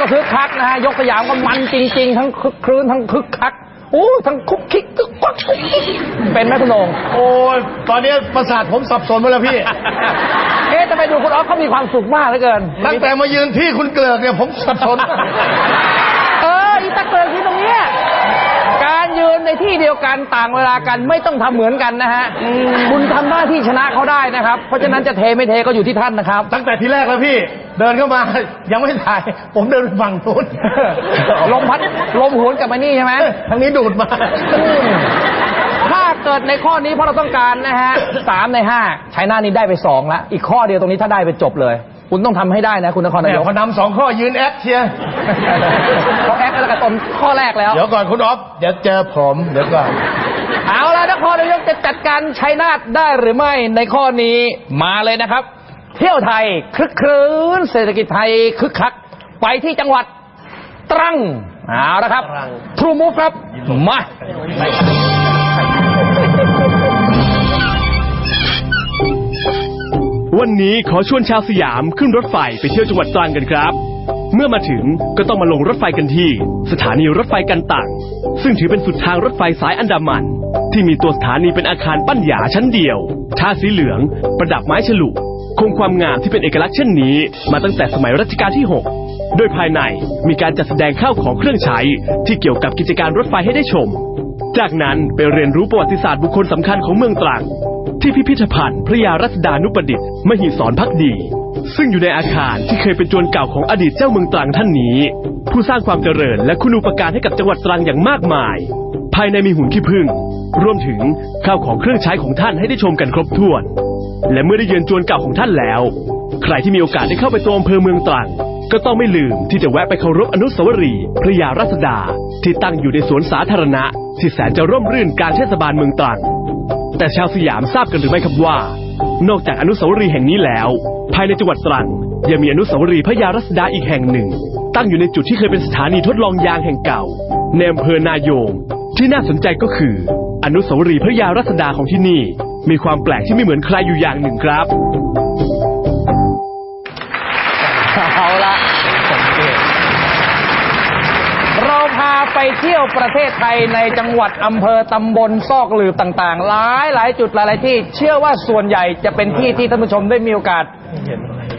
กิจไทยก็คึกคักนะฮะยกสยามก็มันจริง ๆ ทั้งคึกคืนทั้งคึกคักอู้ทั้งคุกคิกกึกกักกุ๊กกิ๊กเป็นไหมคุณโหนงโอ้ยตอนนี้ประสาทผมสับสนหมดแล้วพี่ เอ๊ะทำไมดูคุณออฟเขามีความสุขมากเหลือเกิน ตั้งแต่มายืนที่คุณเกลือกเนี่ยผมสับสน เอออีตะเกิงที่ตรงเนี้ยการ ยืนในที่เดียวกันต่างเวลากันไม่ต้องทำเหมือนกันนะฮะคุณทำหน้าที่ชนะเขาได้นะครับ เพราะฉะนั้นจะเทไม่เทก็อยู่ที่ท่านนะครับ ตั้งแต่ทีแรกแล้วพี่ เดินเข้ามา ยังไม่ถ่าย ผมเดินไปฝั่งนู้นลมพัดลมหวนกลับมานี่ใช่ไหม ทางนี้ดูดมา ถ้าเกิดในข้อนี้เพราะเราต้องการนะฮะสามในห้าใช้หน้านี้ได้ไปสองละอีกข้อเดียวตรงนี้ถ้าได้ไปจบเลย คุณต้องทำให้ได้นะ คุณนครนาเนี่ยยก พอนำสองข้อยืนแอคเชียร์เขาแอคแล้วกับตนข้อแรกแล้ว เดี๋ยวก่อนคุณอ๊อฟเดี๋ยวเจอผมเดี๋ยวก่อน เอาละนครนายกจะจัดการชัยนาทได้หรือไม่ในข้อนี้มาเลยนะครับ เที่ยวไทยคลึกครื้นเศรษฐกิจไทยคึกคัก ไปที่จังหวัดตรังเอาละครับตรังทรูมูฟครับมา วันนี้ขอชวนชาวสยามขึ้นรถไฟไปเที่ยวจังหวัดตรังกันครับ เมื่อมาถึงก็ต้องมาลงรถไฟกันที่ สถานีรถไฟกันตังซึ่งถือเป็นสุดทางรถไฟสายอันดามัน ที่มีตัวสถานีเป็นอาคารปั้นหยาชั้นเดียวทาสีเหลือง ประดับไม้ฉลุคงความงามที่เป็นเอกลักษณ์เช่นนี้ มาตั้งแต่สมัยรัชกาลที่ 6 โดยภายในมีการจัดแสดงข้าวของเครื่องใช้ ที่เกี่ยวกับกิจการรถไฟให้ได้ชม จากนั้นไปเรียนรู้ประวัติศาสตร์บุคคลสำคัญของเมืองตรัง ที่พิพิธภัณฑ์พระยารัศดานุประดิษฐ์มหิศรพักดี ซึ่งอยู่ในอาคารที่เคยเป็นจวนเก่าของอดีตเจ้าเมืองตรังท่านนี้ ผู้สร้างความเจริญและคุณูปการให้กับจังหวัดตรังอย่างมากมาย ภายในมีหุ่นขี้ผึ้งรวมถึงข้าวของเครื่องใช้ของท่านให้ได้ชมกันครบถ้วน และเมื่อได้เยือนจวนเก่าของท่านแล้ว ใครที่มีโอกาสได้เข้าไปตัวอำเภอเมืองตรังก็ต้องไม่ลืมที่จะแวะไปเคารพอนุสาวรีย์พระยารัศดา ที่ตั้งอยู่ในสวนสาธารณะที่แสนจะร่มรื่นการเทศบาลเมืองตรัง แต่ชาวสยามทราบกันหรือไม่ครับว่า นอกจากอนุสาวรีย์แห่งนี้แล้ว ภายในจังหวัดตรังยังมีอนุสาวรีย์พระยารัศดาอีกแห่งหนึ่ง ตั้งอยู่ในจุดที่เคยเป็นสถานีทดลองยางแห่งเก่าในอำเภอนายง ที่น่าสนใจก็คือ อนุสาวรีย์พระยารัศดาของที่นี่ มีความแปลกที่ไม่เหมือนใครอยู่อย่างหนึ่งครับ ไปเที่ยวประเทศไทยในจังหวัดอำเภอตำบลซอกหลืบต่างๆ หลายหลายจุดหลายๆที่ เชื่อว่าส่วนใหญ่จะเป็นที่ที่ท่านผู้ชมได้มีโอกาส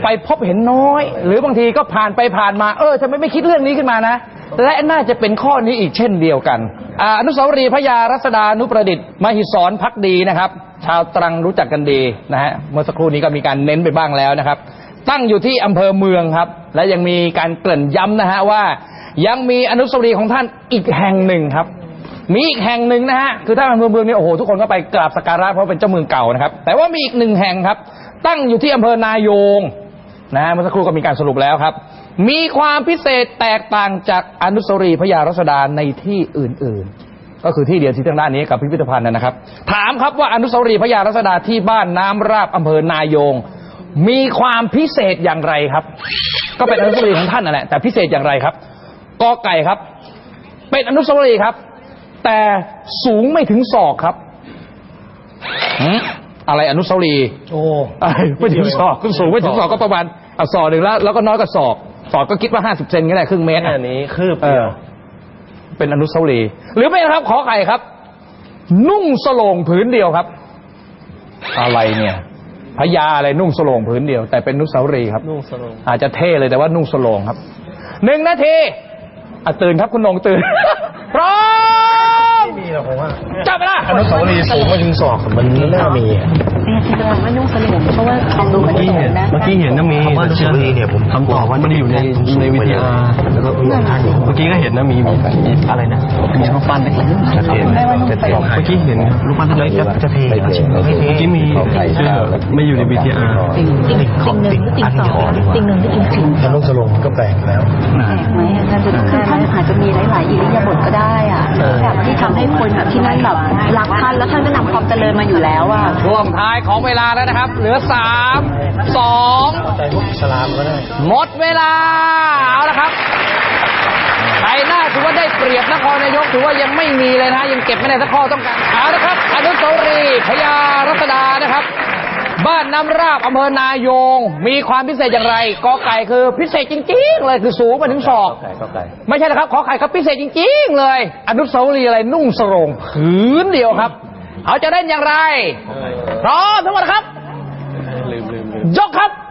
ไปพบเห็นน้อย หรือบางทีก็ผ่านไปผ่านมาเออทำไมไม่คิดเรื่องนี้ขึ้นมานะ และน่าจะเป็นข้อนี้อีกเช่นเดียวกันอานุสาวรีย์พระยารัศดานุประดิษฐ์มหิศรพักดีนะครับ ชาวตรังรู้จักกันดีนะฮะเมื่อสักครู่นี้ก็มีการเน้นไปบ้างแล้วนะครับ ตั้งอยู่ที่อำเภอเมืองครับ และยังมีการเกริ่นย้ำนะฮะว่า ยังมีอนุสาวรีย์ของท่านอีกแห่งหนึ่งครับ มีอีกแห่งหนึ่งนะฮะคือถ้าอำเภอเมืองเนี่ยโอ้โหทุกคนก็ไปกราบสักการะเพราะเป็นเจ้าเมืองเก่านะครับ แต่ว่ามีอีกหนึ่งแห่งครับ ตั้งอยู่ที่อำเภอนายงนะฮะเมื่อสักครู่ก็มีการสรุปแล้วครับ มีความพิเศษแตกต่างจากอนุสาวรีย์พระยารัศดาในที่อื่นๆ ก็คือที่เดียวที่ทางด้านนี้กับพิพิธภัณฑ์นะครับ ถามครับว่าอนุสาวรีย์พระยารัศดาที่บ้านน้ำราบอำเภอนายง มีความพิเศษอย่างไรครับ ก็เป็นอนุสาวรีย์ของท่านนั่นแหละแต่พิเศษอย่างไรครับกอไก่ครับ เป็นอนุสาวรีย์ครับ แต่สูงไม่ถึงศอกครับหืมอะไรอนุสาวรีย์โอ้เอ้ยไม่ถึงศอกสูงไม่ถึงศอกก็ประมาณอะศอกหนึ่งแล้วแล้วก็น้อยกว่าศอกศอกก็คิดว่าห้าสิบเซนก็ได้ครึ่งเมตรแค่อะนี้คืบเอเดีอยวเป็นอนุสาวรีย์หรือไม่นะครับขอไข่ครับ นุ่งสโลงผืนเดียวครับ อะไรเนี่ย พญาอะไรนุ่งสโลงผืนเดียว แต่เป็นอนุสาวรีย์ครับ นุ่งสโลงอาจจะเท่เลยแต่ว่านุ่งสโลงครับหนึ่งนาทีอะตื่นครับคุณนงตื่น พร้อมไม่มีหรอกผมว่าจับเวลา อนุสาวรีย์สูงไม่ถึงศอกมันไม่น่ามีอะเป็นแสดงว่านุ่งสลุงเพราะว่าของดูกันสูงนะเมื่อกี้เห็นนะมีคำว่าอนุสาวรีย์เนี่ยผมคำตอบว่ามันอยู่ในในวิทยาแล้วก็มีท่านอยู่เมื่อกี้ก็เห็นนะมีมีอะไรนะมีรูปปั้นเล็กจะเทได้ว่านุ่งจะสเทลุงเมื่อกี้เห็นครับรูปปั้นเล็กจะจะเทเหรอไม่เทเมื่อกี้มีเชื่อไม่อยู่ในวิทยาสิ่งสิ่งสิ่งหนึ่งหรือสิ่งสองสิ่งหนึ่งหรือสิ่งสิ่งถ้านุ่งสโลงก็แปลกแล้วแปลกไหมอาจารย์คือท่านอาจจะมีหลายๆอิริยาบถก็ได้อะแบบที่ทำให้คนแบบที่นั่นแบบรักท่านแล้วท่านก็นำความเจริญมาอยู่แล้วอะช่วงท้ายของเวลาแล้วนะครับ เหลือสามสองใจพวกสลามก็ได้หมดเวลาเอาละครับไทยน่าถือว่าได้เปรียบนครนายกถือว่ายังไม่มีเลยนะยังเก็บไม่ได้สักข้อต้องการเอาละครับ อนุสาวรีย์พญารัตนานะครับ บ้านน้ำราบอำเภอนายง มีความพิเศษอย่างไรกอไก่คือพิเศษจริง ๆ เลยคือสูงมาถึงศอกไก่ก็ไก่ไม่ใช่นะครับ ขอไข่ครับพิเศษจริง ๆ เลย อนุสาวรีย์อะไรนุ่งสรงผืนเดียวครับเขาจะเล่นอย่างไรพร้อมทั้งหมดครับยกครับครับ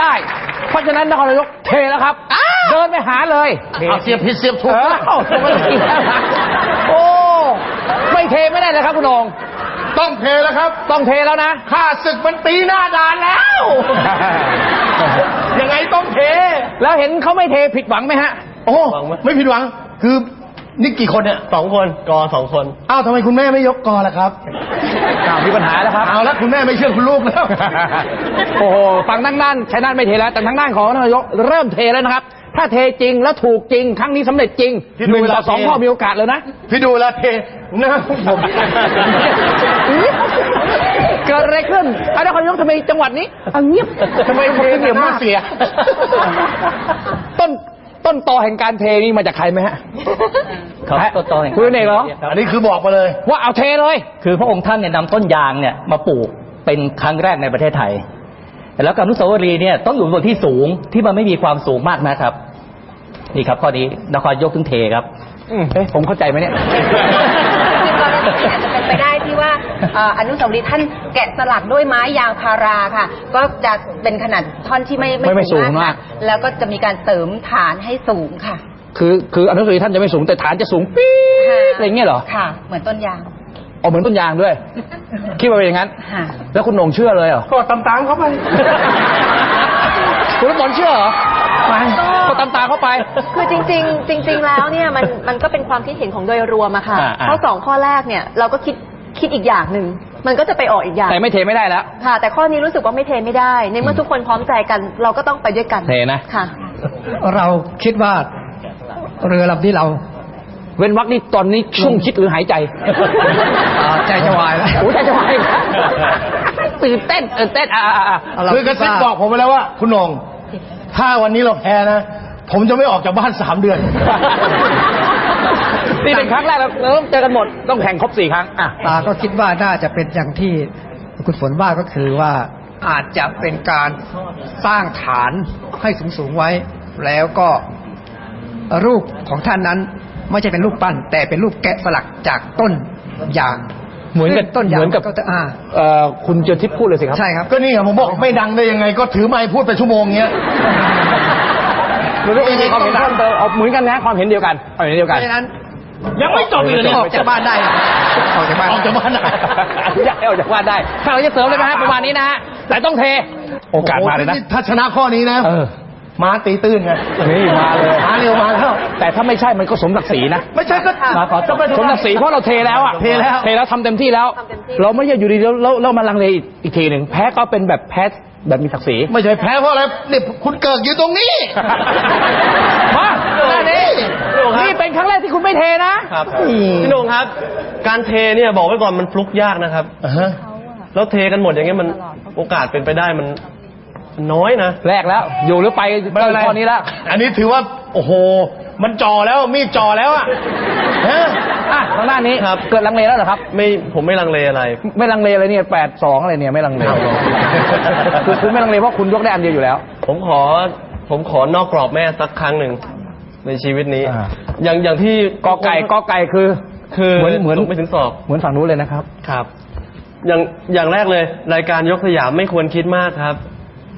ได้ เพราะฉะนั้นนครนายกเทแล้วครับ เดินไปหาเลยเอาเสียบผิดเสียบถูกเออเอาถูกแล้วอีกแล้วโอ้ไม่เทไม่ได้เลยครับคุณองค์ต้องเทแล้วครับต้องเทแล้วนะ ข้าศึกมันปีหน้าด่านแล้ว ยังไงต้องเท แล้วเห็นเขาไม่เทผิดหวังไหมฮะ โอ้ ไม่ผิดหวัง คือ นี่กี่คนเนี่ยสองคนกอสองคนอ้าวทำไมคุณแม่ไม่ยกกอล่ะครับอ้าวมีปัญหาแล้วครับ เอาแล้วคุณแม่ไม่เชื่อคุณลูกแล้ว โอ้โหฝั่งทางด้านชัยนาทไม่เทแล้วแต่ทางด้านของนายกเริ่มเทแล้วนะครับ ถ้าเทจริงแล้วถูกจริง ครั้งนี้สำเร็จจริงที่หดูนึ่งเวลาต่อสองเท ข้อมีโอกาสเลยนะ พี่ดูแลวเทหน้าผม เกิดอะไรขึ้นอานครนายกทำไมจังหวัดนี้อะเงียบทำไมคนเหนียวมากเสีย ต้นต้นตอแห่งการเทนี่มาจากใครไหมฮะ ครับต้นตอแห่งคุณเอกเหรอ อันนี้คือบอกมาเลย ว่าเอาเทเลย คือพระองค์ท่านเนี่ยนำต้นยางเนี่ยมาปลูกเป็นครั้งแรกในประเทศไทย แล้วก็อนุสาวรีย์เนี่ยต้องอยู่บนที่สูงที่มันไม่มีความสูงมากนะครับ นี่ครับข้อนี้นครยกถึงเทครับ อืมเอ๊ะผมเข้าใจไหมเนี่ย คือกรณีนี้อาจจะเป็นไปได้ที่ว่าเอ่ออนุสาวรีย์ท่านแกะสลักด้วยไม้ยางพาราค่ะ ก็จะเป็นขนาดท่อนที่ไม่ไม่ไม่สูงมากค่ะแล้วก็จะมีการเสริมฐานให้สูงค่ะ คือคืออนุสาวรีย์ท่านจะไม่สูงแต่ฐานจะสูงปี๊ดอะไรอย่างเงี้ยเหรอค่ะ เหมือนต้นยางอ๋อเหมือนต้นยางด้วย คิดว่าเป็นอย่างนั้นค่ะแล้วคุณโหนงเชื่อเลยเหรอ ก็ตามๆเข้าไป คุณน้ำมนต์เชื่อเหรอไม่ก็ตามตามเข้าไป คือจริง ๆ จริง ๆ แล้วเนี่ยมันมันก็เป็นความคิดเห็นของโดยรวมอะค่ะอ่าอ่าข้อสองข้อแรกเนี่ยเราก็คิด คิดอีกอย่างหนึ่งมันก็จะไปออกอีกอย่างแต่ไม่เทไม่ได้แล้ว ค่ะ แต่ข้อนี้รู้สึกว่าไม่เทไม่ได้ ในเมื่อทุกคนพร้อมใจกัน เราก็ต้องไปด้วยกันเทนะ ค่ะ เราคิดว่าเรือลำที่เรา เว้นวักนี่ตอนนี้ช่วงคิดหรือหายใจอ่าใจจะวายแล้ว โอ้ใจจะวายตื่นเต้นตื่นเต้นอ่าอ่าอ่าเราคือกระซิบบอกผมไปแล้วว่า คุณหนงถ้าวันนี้เราแพ้นะ ผมจะไม่ออกจากบ้านสามเดือน นี่เป็นครั้งแรกเราเราต้องเจอกันหมดต้องแข่งครบสี่ครั้งอะ ตาก็คิดว่าน่าจะเป็นอย่างที่คุณฝนว่าก็คือว่าอาจจะเป็นการสร้างฐานให้สูงสูงๆไว้ แล้วก็รูปของท่านนั้น ไม่ใช่เป็นรูปปั้น แต่เป็นรูปแกะสลักจากต้นยางเหมือนกับซึ่งต้นยางเหมือนกับก็จะอ่า เอ่อคุณเจอทิพย์พูดเลยสิครับ ใช่ครับ ก็นี่ไงผมบอกไม่ดังได้ยังไง ก็ถือไม้พูดไปชั่วโมงเงี้ย หรือว่ามีความเห็นเพิ่มเติมเอาเหมือนกันนะความเห็นเดียวกันความเห็นเดียวเพกัน ราะฉะนั้น ยังไม่จบอีกเลยออกจากบ้านได้ออกจากบ้านออกจากบ้านได้อยากให้ออกจากบ้านได้ถ้าเราจะเสริมเลยไหมฮะประมาณนี้นะฮะแต่ต้องเท โอกาสมาเลยนะถ้าชนะข้อนี้นะเออม้าตีตื้นไงนี่มาเลยม้าเร็วมาแล้วแต่ถ้าไม่ใช่มันก็สมศักดิ์ศรีนะไม่ใช่ก็มาขอก็สมศักดิ์ศรีเพราะเราเทแล้วอะเทแล้วเทแล้วทำเต็มที่แล้วทำเต็มที่เราไม่ใช่อยู่ดีแล้วแล้วแล้วมาลังเลอีกอีกทีหนึ่งแพ้ก็เป็นแบบแพ้แบบมีศักดิ์ศรีไม่ใช่แพ้เพราะอะไรนี่คุณเกิดอยู่ตรงนี้มา ด้านนี้นี่เป็นครั้งแรกที่คุณไม่เทนะ ครับพี่โหนงครับ การเทเนี่ยบอกไว้ก่อนมันฟลุกยากนะครับอ่าฮะแล้วเทกันหมดอย่างเงี้ยมันโอกาสเป็นไปได้มันมันน้อยนะแรกแล้ว อยู่หรือไปเริ่มข้อนี้แล้วอันนี้ถือว่า โอ้โห มันจ่อแล้วมีดจ่อแล้วอะฮะอะทางด้านนี้ครับเกิดลังเลแล้วเหรอครับ ไม่ผมไม่ลังเลอะไร ไม่ลังเลเลยเนี่ยแปดสองอะไรเนี่ยไม่ลังเลคือคุณไม่ลังเลเพราะคุณยกได้อันเดียวอยู่แล้ว ผมขอ ผมขอนอกกรอบแม่สักครั้งหนึ่ง ในชีวิตนี้ อ่า อย่างอย่างที่กอไก่กอไก่คือคือเหมือนเหมือนสูงไม่ถึงศอก เหมือนฝั่งนู้นเลยนะครับ ครับ อย่างอย่างแรกเลย รายการยกสยามไม่ควรคิดมากครับ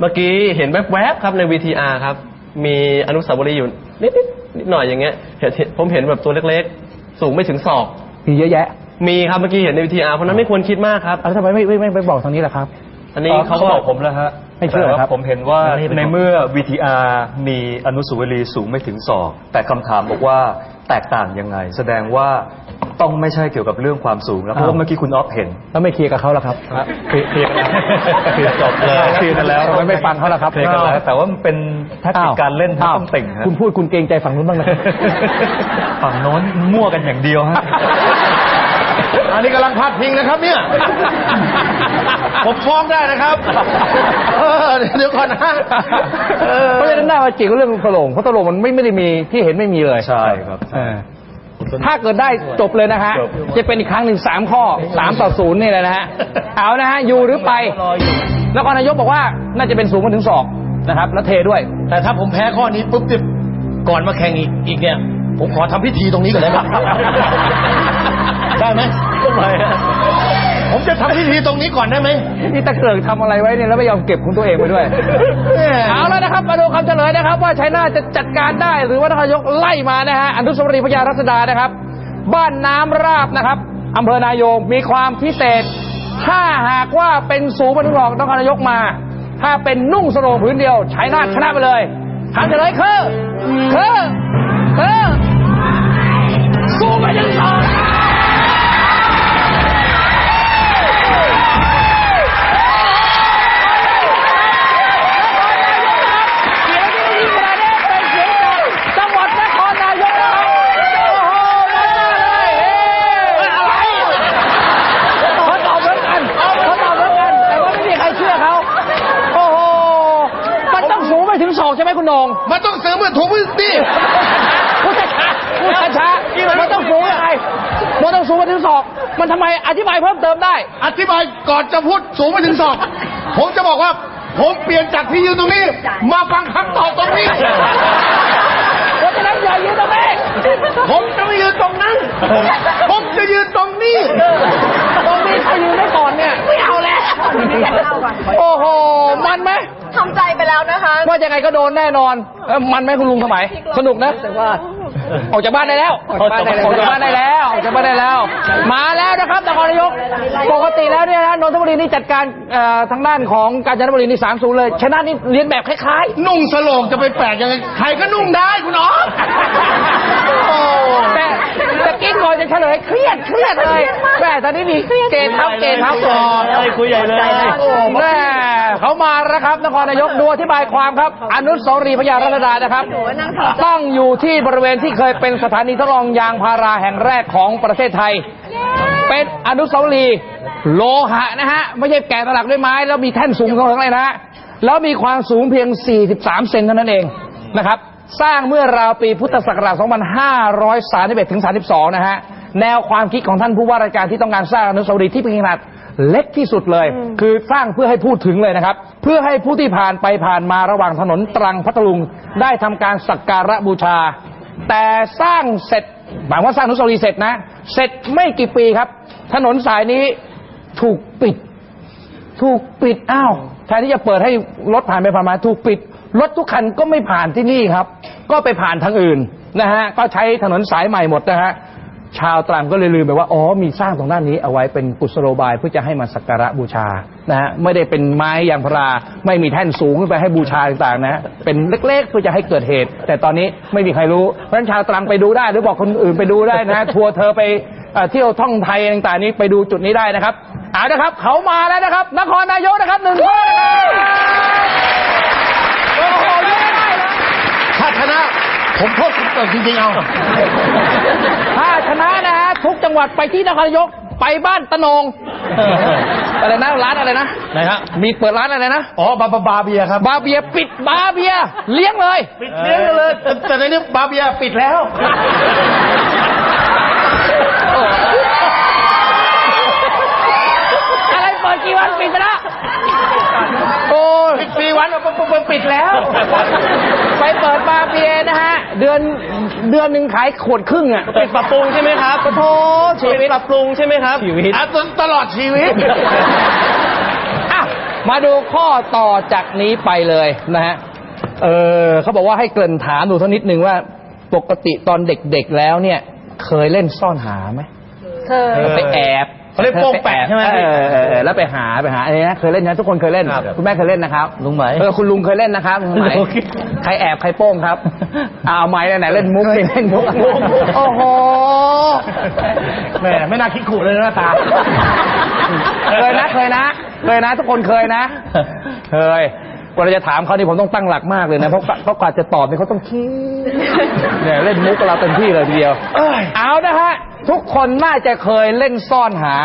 เมื่อกี้เห็นแวบๆครับใน VTR ครับ มีอนุสาวรีย์อยู่นิดๆนิดหน่อยอย่างเงี้ยเห็นเห็นผมเห็นแบบตัวเล็กๆ สูงไม่ถึงศอก มีเยอะแยะมีครับเมื่อกี้เห็นใน VTR เพราะฉะนั้นไม่ควรคิดมากครับ เอาแล้วทำไมไม่ไม่ไม่ไปบอกทางนี้ล่ะครับ อันนี้เขาเขาก็บอกผมแล้วฮะ ไม่เชื่อแต่ว่าครับผมเห็นว่าไม่เป็นไรในเมื่อ VTR มีอนุสาวรีย์สูงไม่ถึงศอก แต่คำถามบอกว่าแตกต่างยังไง แสดงว่าต้องไม่ใช่เกี่ยวกับเรื่องความสูงแล้วเพราะว่าเมื่อกี้คุณออฟเห็นแล้วไม่เคลียร์กับเขาล่ะครับเคลียร์เคลียร์กันแล้วเคลียร์จบเลยเคลียร์กันแล้วทำไมไม่ฟังเขาล่ะครับเคลียร์กันแล้วแต่ว่ามันเป็นแทคติกการเล่นที่อ้าวต้องติ่งฮะคุณพูดคุณเกรงใจฝั่งนู้นบ้างนะฝั่งโน้นมั่วกันอย่างเดียวฮะนี้กำลังพาดพิงนะครับเนี่ย ผมฟ้องได้นะครับ เออเดี๋ยวก่อนนะเออ เพราะฉะนั้นน่ามาจิกเรื่องตลงเพราะตลงมันไม่ไม่ได้มีที่เห็นไม่มีเลยใช่ครับเออถ้าเกิดได้จบเลยนะฮะ จะเป็นอีกครั้งหนึ่งสามข้อสามต่อศูนย์นี่เลยนะฮะ เอานะฮะ อยู่หรือไปแล้วก็นายกบอกว่าน่าจะเป็นสูงมาถึงศอกนะครับ แล้วเทด้วย แต่ถ้าผมแพ้ข้อนี้ปุ๊บเนี่ยก่อนมาแข่งอีกอีกเนี่ย ผมขอทำพิธีตรงนี้ก่อนได้ไหมได้ไหม ผมจะทำพิธีตรงนี้ก่อนได้ไหมนี่ตะเกิงทำอะไรไว้เนี่ยแล้วไม่ยอมเก็บของตัวเองไปด้วย เอาแล้วนะครับมาดูคำเฉลยนะครับ ว่าชัยนาทจะจัดการได้หรือว่านครนายกไล่มานะฮะอนุสาวรีย์พญารัศดานะครับ บ้านน้ำราบนะครับอำเภอนายงมีความพิเศษ ถ้าหากว่าเป็นสูงบรรทุกนครนายกมา ถ้าเป็นนุ่งสโรงพื้นเดียวชัยนาทชนะไปเลยคำเฉลยคือคือคือสูงไปถึงสอง โหนงมันต้องเสริมมือถูกมือดิพูดช้าๆพูดช้าๆมันต้องสูงยังไงมันต้องสูงไปถึงศอก มันทำไมอธิบายเพิ่มเติมได้ อธิบายก่อนจะพูดสูงไปถึงศอก ผมจะบอกว่า ผมเปลี่ยนจากที่ยืนตรงนี้ มาฟังคำตอบตรงนี้ เพราะฉะนั้นอย่ายืนตรงนี้ผมจะไม่ยืนตรงนั้น ผมจะยืนตรงนี้ ตรงนี้ถ้ายืนได้ก่อนเนี่ย ไม่เอาแล้ว โอ้โห มันไหมทำใจไปแล้วนะคะ ว่ายังไงก็โดนแน่นอนเอ้อมันไหมคุณลุงสมัย สนุกนะ ออกจากบ้านได้แล้วออกจากบ้านได้แล้วออกจากบ้านได้แล้ว มาแล้วนะครับนครนายก ปกติแล้วเนี่ยนะนนทบุรีนี่จัดการเอ่อทางด้านของกาญจนบุรีนี่สามศูนย์เลย ชนะนี่เรียนแบบคล้ายๆนุ่งสโลงจะไปแปลกยังไงใครก็นุ่งได้คุณอ๋อโอ้แต่แต่กิ๊กก่อนจะเฉลยเครียดเครียดเลยแม่ตอนนี้มีเกณฑ์ทับเกณฑ์ทับก่อนคุยใหญ่เลยโอ้แม่เขามาแล้วครับนครนายกดูอธิบายความครับ อนุสาวรีย์พญารัตดานะครับ ตั้งอยู่ที่บริเวณที่เคยเป็นสถานีทดลองยางพาราแห่งแรกของประเทศไทย เป็นอนุสาวรีย์โลหะนะฮะ ไม่ใช่แกะสลักด้วยไม้ แล้วมีแท่นสูงเท่าไหร่นะฮะ แล้วมีความสูงเพียง 43 เซนเท่านั้นเองนะครับ สร้างเมื่อราวปีพุทธศักราช 2531ถึง32 นะฮะ แนวความคิดของท่านผู้ว่าราชการที่ต้องการสร้างอนุสาวรีย์ที่เป็นขนาดเล็กที่สุดเลย คือสร้างเพื่อให้พูดถึงเลยนะครับ เพื่อให้ผู้ที่ผ่านไปผ่านมาระหว่างถนนตรังพัทลุง ได้ทำการสักการะบูชา แต่สร้างเสร็จหมายว่าสร้างอนุสาวรีย์เสร็จนะ เสร็จไม่กี่ปีครับ ถนนสายนี้ถูกปิด ถูกปิดอ้าวแทนที่จะเปิดให้รถผ่านไปผ่านมา ถูกปิดรถทุกคันก็ไม่ผ่านที่นี่ครับ ก็ไปผ่านทางอื่นนะฮะก็ใช้ถนนสายใหม่หมดนะฮะ ชาวตรังก็เลยลืมไปว่า อ๋อ มีสร้างตรงด้านนี้เอาไว้เป็นกุศโลบายเพื่อจะให้มาสักการะบูชา นะฮะ ไม่ได้เป็นไม้ยางพารา ไม่มีแท่นสูงขึ้นไปให้บูชาต่างๆ นะ เป็นเล็กๆ เพื่อจะให้เกิดเหตุ แต่ตอนนี้ไม่มีใครรู้ เพราะฉะนั้นชาวตรังไปดูได้ หรือบอกคนอื่นไปดูได้นะฮะทัวร์เธอไปเที่ยวท่องไทยต่างๆ นี้ไปดูจุดนี้ได้นะครับ เอาละครับ เขามาแล้วนะครับ นครนายกนะครับหนึ่งข้อนะครับโอ้โหยกไม่ได้นะ ถ้าชนะ ผมโทษคุณเกิดจริงๆเอา ถ้าชนะนะฮะทุกจังหวัดไปที่นครนายกไปบ้านตะนงอะไรนะร้านอะไรนะไหนฮะ มีเปิดร้านอะไรนะ อ๋อบาบาบาเบียครับ บาเบียปิดบาเบีย เลี้ยงเลย ปิดเลี้ยงกันเลยแต่แต่ในนี้บาเบียปิดแล้ว อะไรเปิดกี่วันปิดไปแล้วโอ้ย ปิดปีวันเปิดปิดแล้ว ไปเปิดบาเบียนะฮะ เดือนเดือนหนึ่งขายขวดครึ่งอะปิดปรับปรุงใช่ไหมครับโอ้โหชีวิตปรับปรุงใช่ไหมครับชีวิตอะตตลอดชีวิตอะมาดูข้อต่อจากนี้ไปเลยนะฮะเออเขาบอกว่าให้เกริ่นถามดูสักนิดนึงว่า ปกติตอนเด็กๆแล้วเนี่ย เคยเล่นซ่อนหาไหมเคยไปแอบ เขาเรียกโป้งแปะใช่ไหมเออเออเออแล้วไปหาไปหาอะไรนะเคยเล่นนะทุกคนเคยเล่นคุณแม่เคยเล่นนะครับลุงไหมเออคุณลุงเคยเล่นนะครับลุงไหมโอเคใครแอบใครโป้งครับเอาไม้ไหนๆเล่นมุกสิเล่นมุก โอ้โหแหมไม่น่าคิดขู่เลยนะตา เคยนะเคยนะเคยนะ ทุกคนเคยนะเคยกว่าเราจะถามเขานี่ผมต้องตั้งหลักมากเลยนะเพราะเพราะกว่าจะตอบเนี่ยเขาต้องคิดเนี่ยเล่นมุกกับเราเต็มที่เลยทีเดียว เอานะฮะ ทุกคนน่าจะเคยเล่นซ่อนหา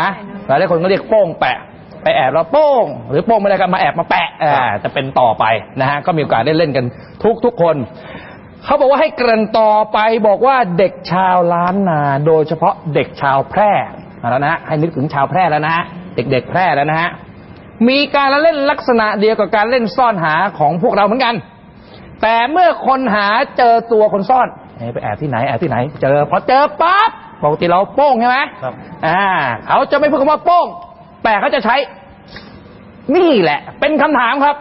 หลายๆคนก็เรียกโป้งแปะ ไปแอบแล้วโป้ง หรือโป้งไม่ได้ก็มาแอบมาแปะอ่าจะเป็นต่อไปนะฮะก็มีโอกาสได้เล่นกันทุกทุกๆคน เขาบอกว่าให้เกริ่นต่อไปบอกว่าเด็กชาวล้านนา โดยเฉพาะเด็กชาวแพร่มาแล้วนะฮะให้นึกถึงชาวแพร่แล้วนะฮะเด็กๆแพร่แล้วนะฮะมีการเล่นลักษณะเดียวกับการเล่นซ่อนหาของพวกเราเหมือนกัน แต่เมื่อคนหาเจอตัวคนซ่อนเอ้ยไปแอบที่ไหนแอบที่ไหน เจอพอเจอปั๊บ ปกติเราโป้งใช่ไหมครับ อ่า เขาจะไม่พูดคำว่าโป้ง แต่เขาจะใช้ นี่แหละ เป็นคำถามครับ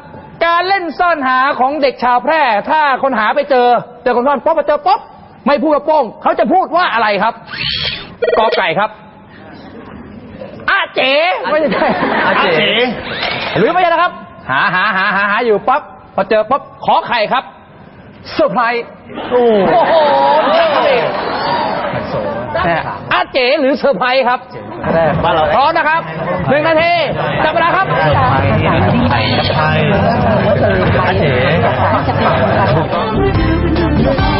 การเล่นซ่อนหาของเด็กชาวแพร่ ถ้าคนหาไปเจอเจอคนซ่อนป๊บไปเจอป๊บไม่พูดว่าโป้ง เขาจะพูดว่าอะไรครับกอไก่ครับอาเจ๋ไม่ใช่อาเจ๋หรือไม่ใช่นะครับ หาหาหาหาหาอยู่ปั๊บพอเจอปั๊บขอไข่ครับเซอร์ไพรส์โอ้โหเนี่ย อาเจ๋หรือเซอร์ไพรส์ครับพร้อมนะครับหนึ่งนาทีจับเวลาครับไอาเจ๋